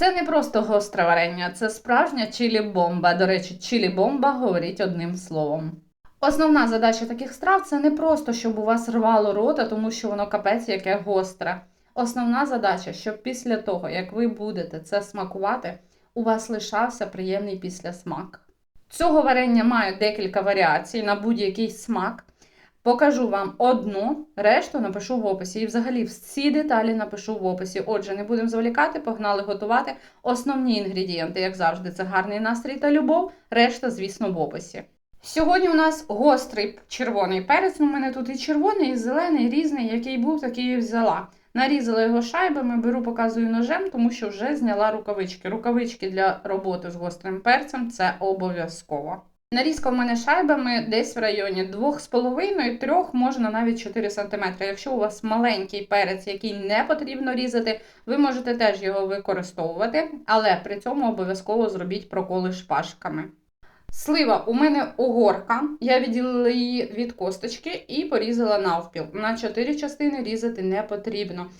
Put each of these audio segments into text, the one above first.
Це не просто гостре варення, це справжня чилі-бомба. До речі, чилі-бомба говорить одним словом. Основна задача таких страв це не просто, щоб у вас рвало рота, тому що воно капець яке гостре. Основна задача, щоб після того, як ви будете це смакувати, у вас лишався приємний післясмак. Цього варення має декілька варіацій на будь-який смак. Покажу вам одну, решту напишу в описі. І взагалі всі деталі напишу в описі. Отже, не будемо зволікати, погнали готувати. Основні інгредієнти, як завжди, це гарний настрій та любов. Решта, звісно, в описі. Сьогодні у нас гострий червоний перець. Ну, У мене тут і червоний, і зелений, різний, який був, такий і взяла. Нарізала його шайбами, беру, показую ножем, тому що вже зняла рукавички. Рукавички для роботи з гострим перцем це обов'язково. Нарізка в мене шайбами десь в районі 2,5-3, можна навіть 4 см. Якщо у вас маленький перець, який не потрібно різати, ви можете теж його використовувати, але при цьому обов'язково зробіть проколи шпажками. Слива у мене угорка. Я відділила її від косточки і порізала навпіл. На 4 частини різати не потрібно.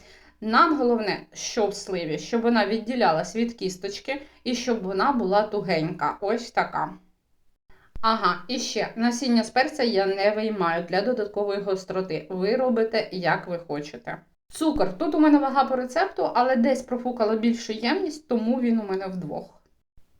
Нам головне, що в сливі, щоб вона відділялась від кісточки і щоб вона була тугенька. Ось така. Ага, і ще насіння з перця я не виймаю для додаткової гостроти. Ви робите, як ви хочете. Цукор. Тут у мене вага по рецепту, але десь профукала більшу ємність, тому він у мене вдвох.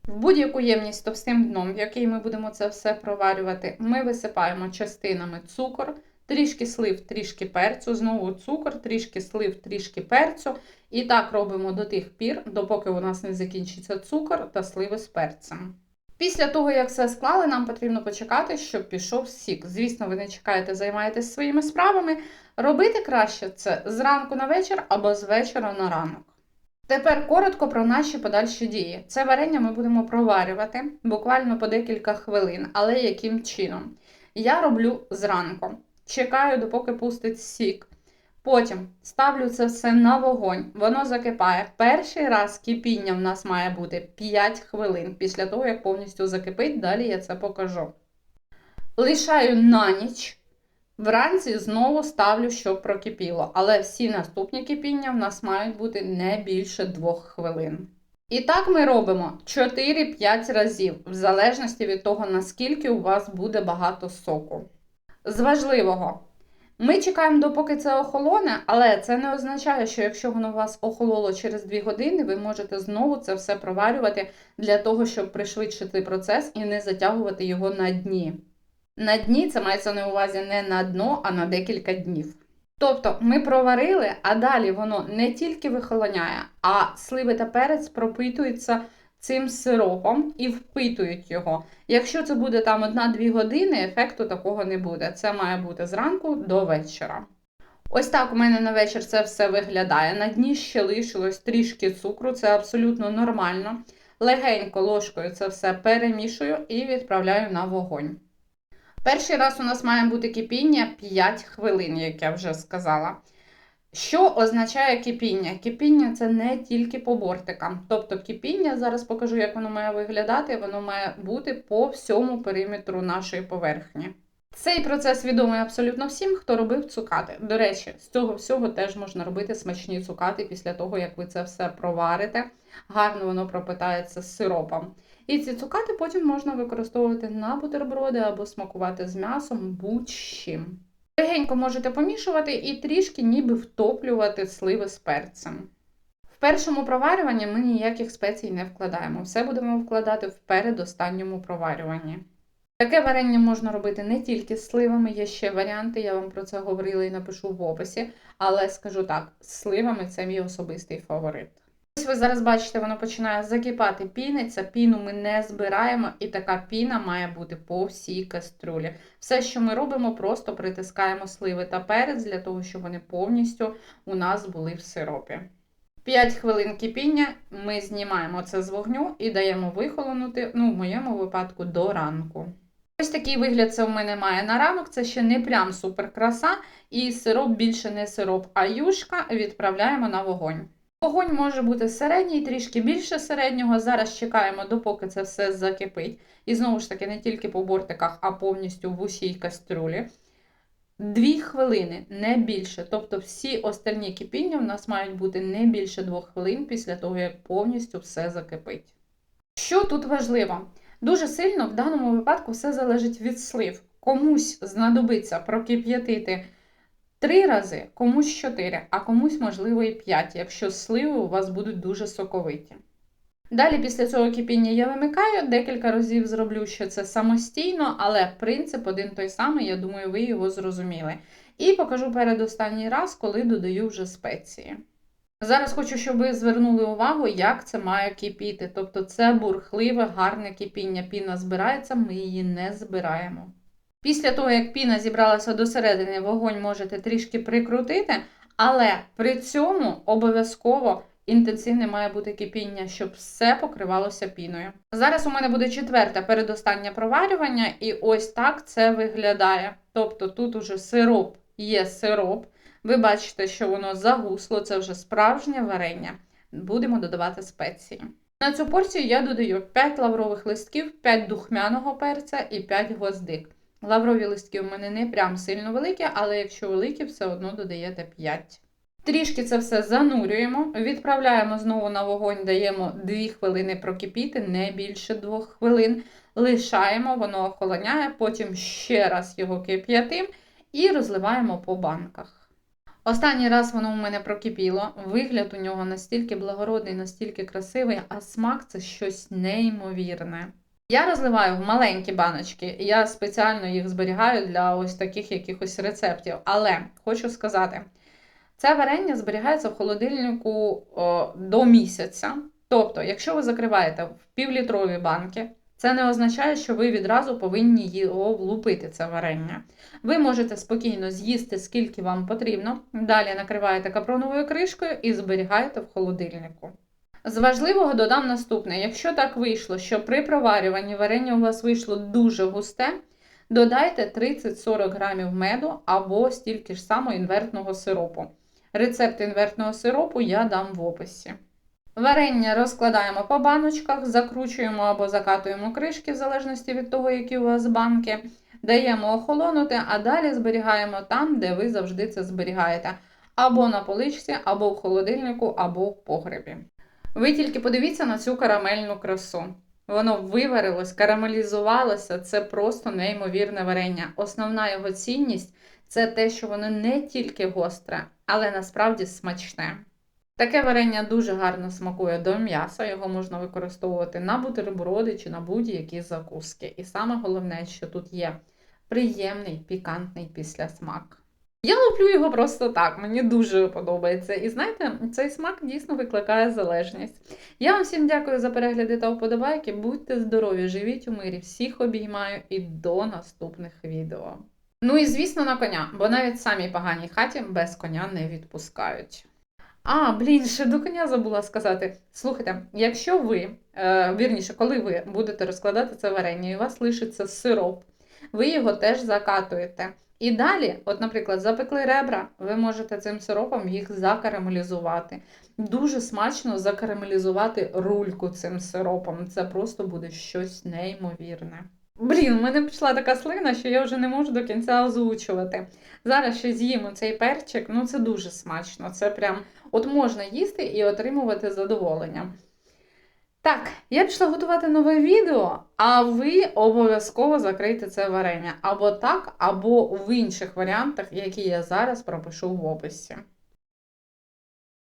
В будь-яку ємність товстим дном, в якій ми будемо це все проварювати, ми висипаємо частинами цукор, трішки слив, трішки перцю, знову цукор, трішки слив, трішки перцю. І так робимо до тих пір, допоки у нас не закінчиться цукор та сливи з перцем. Після того, як все склали, нам потрібно почекати, щоб пішов сік. Звісно, ви не чекаєте, займаєтесь своїми справами. Робити краще це зранку на вечір або з вечора на ранок. Тепер коротко про наші подальші дії. Це варення ми будемо проварювати буквально по декілька хвилин, але яким чином? Я роблю зранку. Чекаю, допоки пустить сік. Потім ставлю це все на вогонь, воно закипає. Перший раз кипіння в нас має бути 5 хвилин. Після того, як повністю закипить, далі я це покажу. Лишаю на ніч. Вранці знову ставлю, щоб прокипіло, але всі наступні кипіння в нас мають бути не більше 2 хвилин. І так ми робимо 4-5 разів, в залежності від того, наскільки у вас буде багато соку. З важливого. Ми чекаємо, допоки це охолоне, але це не означає, що якщо воно у вас охололо через 2 години, ви можете знову це все проварювати для того, щоб пришвидшити процес і не затягувати його на дні. На дні це мається на увазі не на дно, а на декілька днів. Тобто ми проварили, а далі воно не тільки вихолоняє, а сливи та перець пропитуються цим сиропом і впитують його. Якщо це буде там 1-2 години, ефекту такого не буде. Це має бути зранку до вечора. Ось так у мене на вечір це все виглядає. На дні ще лишилось трішки цукру, це абсолютно нормально. Легенько ложкою це все перемішую і відправляю на вогонь. Перший раз у нас має бути кипіння 5 хвилин, як я вже сказала. Що означає кипіння? Кипіння це не тільки по бортикам. Тобто кипіння, зараз покажу, як воно має виглядати, воно має бути по всьому периметру нашої поверхні. Цей процес відомий абсолютно всім, хто робив цукати. До речі, з цього всього теж можна робити смачні цукати після того, як ви це все проварите. Гарно воно пропитається з сиропом. І ці цукати потім можна використовувати на бутерброди або смакувати з м'ясом будь-чим. Легенько можете помішувати і трішки ніби втоплювати сливи з перцем. В першому проварюванні ми ніяких спецій не вкладаємо. Все будемо вкладати в передостанньому проварюванні. Таке варення можна робити не тільки з сливами, є ще варіанти, я вам про це говорила і напишу в описі. Але скажу так, з сливами це мій особистий фаворит. Ось ви зараз бачите, воно починає закипати піниться, піну ми не збираємо, і така піна має бути по всій каструлі. Все, що ми робимо, просто притискаємо сливи та перець для того, щоб вони повністю у нас були в сиропі. 5 хвилин кипіння ми знімаємо це з вогню і даємо вихолонути, ну, в моєму випадку, до ранку. Ось такий вигляд це у мене має на ранок. Це ще не прям супер краса, і сироп більше не сироп, а юшка відправляємо на вогонь. Вогонь може бути середній, трішки більше середнього. Зараз чекаємо, допоки це все закипить. І знову ж таки, не тільки по бортиках, а повністю в усій каструлі. 2 хвилини, не більше. Тобто всі остальні кипіння в нас мають бути не більше 2 хвилин після того, як повністю все закипить. Що тут важливо? Дуже сильно в даному випадку все залежить від слив. Комусь знадобиться прокип'ятити 3 рази, комусь 4, а комусь, можливо, і 5, якщо сливи у вас будуть дуже соковиті. Далі після цього кипіння я вимикаю, декілька разів зроблю ще це самостійно, але принцип один той самий, я думаю, ви його зрозуміли. І покажу передостанній раз, коли додаю вже спеції. Зараз хочу, щоб ви звернули увагу, як це має кипіти. Тобто це бурхливе, гарне кипіння. Піна збирається, ми її не збираємо. Після того, як піна зібралася до середини, вогонь можете трішки прикрутити, але при цьому обов'язково інтенсивне має бути кипіння, щоб все покривалося піною. Зараз у мене буде четверте передостаннє проварювання, і ось так це виглядає. Тобто тут уже сироп є сироп. Ви бачите, що воно загусло, це вже справжнє варення. Будемо додавати спеції. На цю порцію я додаю 5 лаврових листків, 5 духмяного перця і 5 гвоздик. Лаврові листки у мене не прям сильно великі, але якщо великі, все одно додаєте 5. Трішки це все занурюємо, відправляємо знову на вогонь, даємо 2 хвилини прокипіти, не більше 2 хвилин. Лишаємо, воно охолоняє, потім ще раз його кип'ятим і розливаємо по банках. Останній раз воно у мене прокипіло. Вигляд у нього настільки благородний, настільки красивий, а смак це щось неймовірне. Я розливаю в маленькі баночки, я спеціально їх зберігаю для ось таких якихось рецептів. Але хочу сказати, це варення зберігається в холодильнику о, до місяця. Тобто, якщо ви закриваєте в півлітрові банки, це не означає, що ви відразу повинні його влупити, це варення. Ви можете спокійно з'їсти, скільки вам потрібно. Далі накриваєте капроновою кришкою і зберігаєте в холодильнику. З важливого додам наступне: якщо так вийшло, що при проварюванні варення у вас вийшло дуже густе, додайте 30-40 грамів меду або стільки ж само інвертного сиропу. Рецепт інвертного сиропу я дам в описі. Варення розкладаємо по баночках, закручуємо або закатуємо кришки, в залежності від того, які у вас банки. Даємо охолонути, а далі зберігаємо там, де ви завжди це зберігаєте. Або на поличці, або в холодильнику, або в погребі. Ви тільки подивіться на цю карамельну красу. Воно виварилось, карамелізувалося, це просто неймовірне варення. Основна його цінність це те, що воно не тільки гостре, але насправді смачне. Таке варення дуже гарно смакує до м'яса, його можна використовувати на бутерброди чи на будь-які закуски. І саме головне, що тут є приємний пікантний післясмак. Я луплю його просто так, мені дуже подобається. І знаєте, цей смак дійсно викликає залежність. Я вам всім дякую за перегляди та вподобайки. Будьте здорові, живіть у мирі, всіх обіймаю і до наступних відео. Ну і звісно, на коня, бо навіть самій поганій хаті без коня не відпускають. А, блін, ще до коня забула сказати. Слухайте, якщо ви, е, вірніше, коли ви будете розкладати це варення, і у вас лишиться сироп, ви його теж закатуєте. І далі, от, наприклад, запекли ребра, ви можете цим сиропом їх закарамелізувати. Дуже смачно закарамелізувати рульку цим сиропом. Це просто буде щось неймовірне. Блін, в мене пішла така слина, що я вже не можу до кінця озвучувати. Зараз ще з'їмо цей перчик, ну це дуже смачно. Це прям от можна їсти і отримувати задоволення. Так, я пішла готувати нове відео, а ви обов'язково закрийте це варення. Або так, або в інших варіантах, які я зараз пропишу в описі.